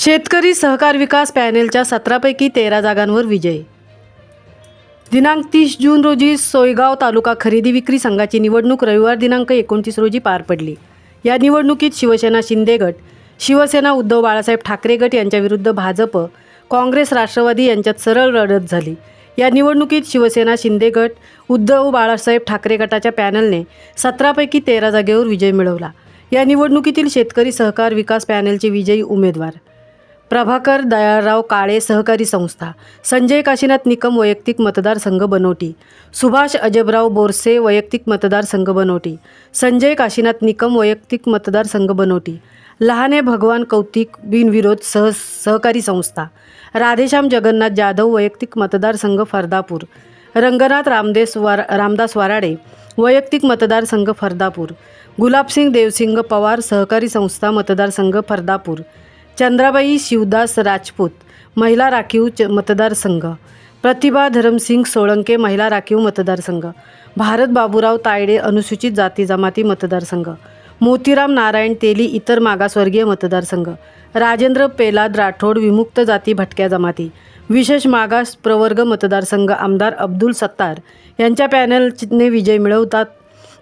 शेतकरी सहकार विकास पॅनेलच्या सतरापैकी तेरा जागांवर विजय. दिनांक तीस जून रोजी सोयगाव तालुका खरेदी विक्री संघाची निवडणूक रविवार दिनांक एकोणतीस रोजी पार पडली. या निवडणुकीत शिवसेना शिंदे गट शिवसेना उद्धव बाळासाहेब ठाकरे गट यांच्याविरुद्ध भाजप काँग्रेस राष्ट्रवादी यांच्यात सरळ लढत झाली. या निवडणुकीत शिवसेना शिंदे गट उद्धव बाळासाहेब ठाकरे गटाच्या पॅनलने सतरापैकी तेरा जागेवर विजय मिळवला. या निवडणुकीतील शेतकरी सहकार विकास पॅनलचे विजयी उमेदवार. प्रभाकर दयाळराव काळे सहकारी संस्था संजय काशीनाथ निकम वैयक्तिक मतदारसंघ बनवटी सुभाष अजबराव बोरसे वैयक्तिक मतदारसंघ बनवटी संजय काशीनाथ निकम वैयक्तिक मतदारसंघ बनवटी लहाने भगवान कौतिक बिनविरोध सह सहकारी संस्था राधेश्याम जगन्नाथ जाधव वैयक्तिक मतदारसंघ फरदापूर रंगनाथ रामदेस वार रामदास वराडे वैयक्तिक मतदारसंघ फरदापूर गुलाबसिंग देवसिंग पवार सहकारी संस्था मतदारसंघ फरदापूर चंद्राबाई शिवदास राजपूत महिला राखीव च मतदारसंघ प्रतिभा धरमसिंग सोळंके महिला राखीव मतदारसंघ भारत बाबूराव तायडे अनुसूचित जाती जमाती मतदारसंघ मोतीराम नारायण तेली इतर मागासवर्गीय मतदारसंघ राजेंद्र पेलाद राठोड विमुक्त जाती भटक्या जमाती. विशेष मागास प्रवर्ग मतदारसंघ आमदार अब्दुल सत्तार. यांच्या पॅनलने विजय मिळवतात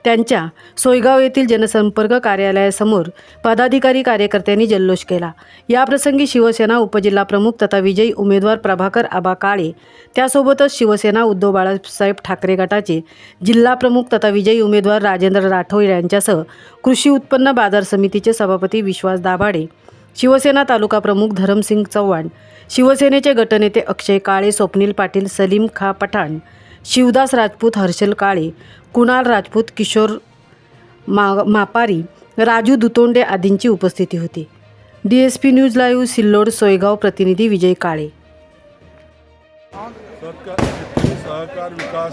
त्यांच्या सोयगाव येथील जनसंपर्क कार्यालयासमोर पदाधिकारी कार्यकर्त्यांनी जल्लोष केला. याप्रसंगी शिवसेना उपजिल्हा प्रमुख तथा विजयी उमेदवार प्रभाकर आबा काळे त्यासोबतच शिवसेना उद्धव बाळासाहेब ठाकरे गटाचे जिल्हा प्रमुख तथा विजयी उमेदवार राजेंद्र राठोड यांच्यासह कृषी उत्पन्न बाजार समितीचे सभापती विश्वास दाभाडे शिवसेना तालुका प्रमुख धरमसिंग चव्हाण शिवसेनेचे गटनेते अक्षय काळे स्वप्नील पाटील सलीम खा पठाण शिवदास राजपूत हर्षल काळे कुणाल राजपूत किशोर मा मापारी राजू दुतोंडे आदींची उपस्थिती होती. D S P news live Sillod Soygaon प्रतिनिधी विजय काळे. सहकार विकास.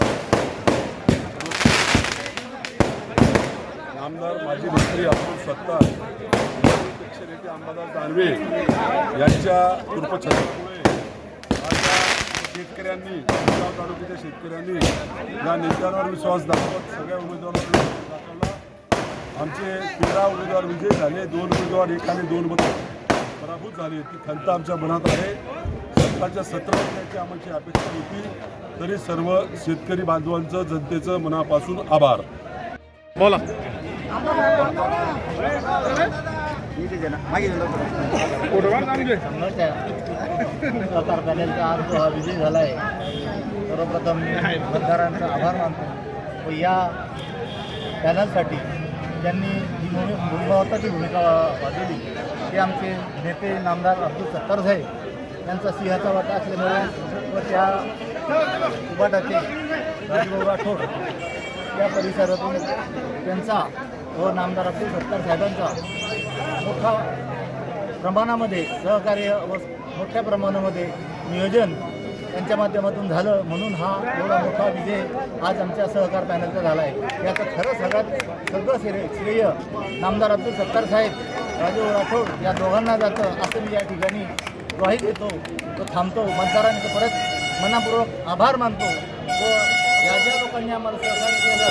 आमदार माजी मंत्री अब्दुल सत्तार पक्ष नेते अंबादास दानवे यांच्या कृपछत्रामुळे शेतकऱ्यांनी जळगाव तालुक्याच्या शेतकऱ्यांनी या नेत्यांवर विश्वास दाखवत सगळ्या उमेदवारांवर विश्वास दाखवला. आमचे तेरा उमेदवार विजयी झाले दोन उमेदवार एक आणि दोन मत पराभूत झाले. ती खंत आमच्या मनात आहे. सरकारच्या सत्र करण्याची आमची अपेक्षा होती तरी सर्व शेतकरी बांधवांचं जनतेचं मनापासून आभार. बोला. सरकार पॅनेलचा आज जो हा विजय झाला आहे सर्वप्रथम मतदारांचा आभार मानतो व या पॅनलसाठी त्यांनी जी भूमि भूमिभावाची भूमिका वाजवली ते आमचे नेते नामदार अब्दुल सत्तार साहेब यांचा सिंहाचा वाटा असल्यामुळे व त्या उपाटाचे राजभाऊ राठोड या परिसरातून त्यांचा व नामदार अब्दुल सत्तार साहेबांचा मोठा प्रमाणामध्ये सहकार्य व मोठ्या प्रमाणामध्ये नियोजन त्यांच्या माध्यमातून झालं. म्हणून हा एवढा मोठा विजय आज आमच्या सहकार पॅनलचा झाला आहे. याचं खरं सगळ्यात सगळं श्रेय श्रेय नामदार अब्दुल सत्तार साहेब राजू राठोड या दोघांना जातं असं मी या ठिकाणी ग्वाही देतो. तो थांबतो. मतदारांचं परत मनापूर्वक आभार मानतो. व या ज्या लोकांनी आम्हाला सहकार्य केलं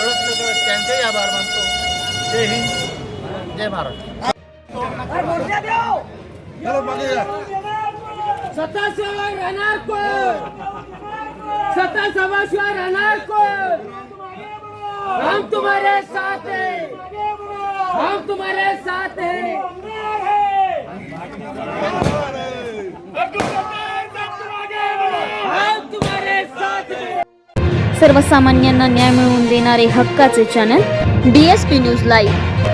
कळत तर त्यांचेही आभार मानतो. जय हिंद. जय महाराष्ट्र. सत्ता राहणार कोण सत्ता सभाशिवाय राहणार कोण हम तुम्हारे साथ हैं हम तुम्हारे साथ हैं सर्वसामान्यांना न्याय मिळवून देणारे हक्काचे चॅनल डीएसपी न्यूज लाईव्ह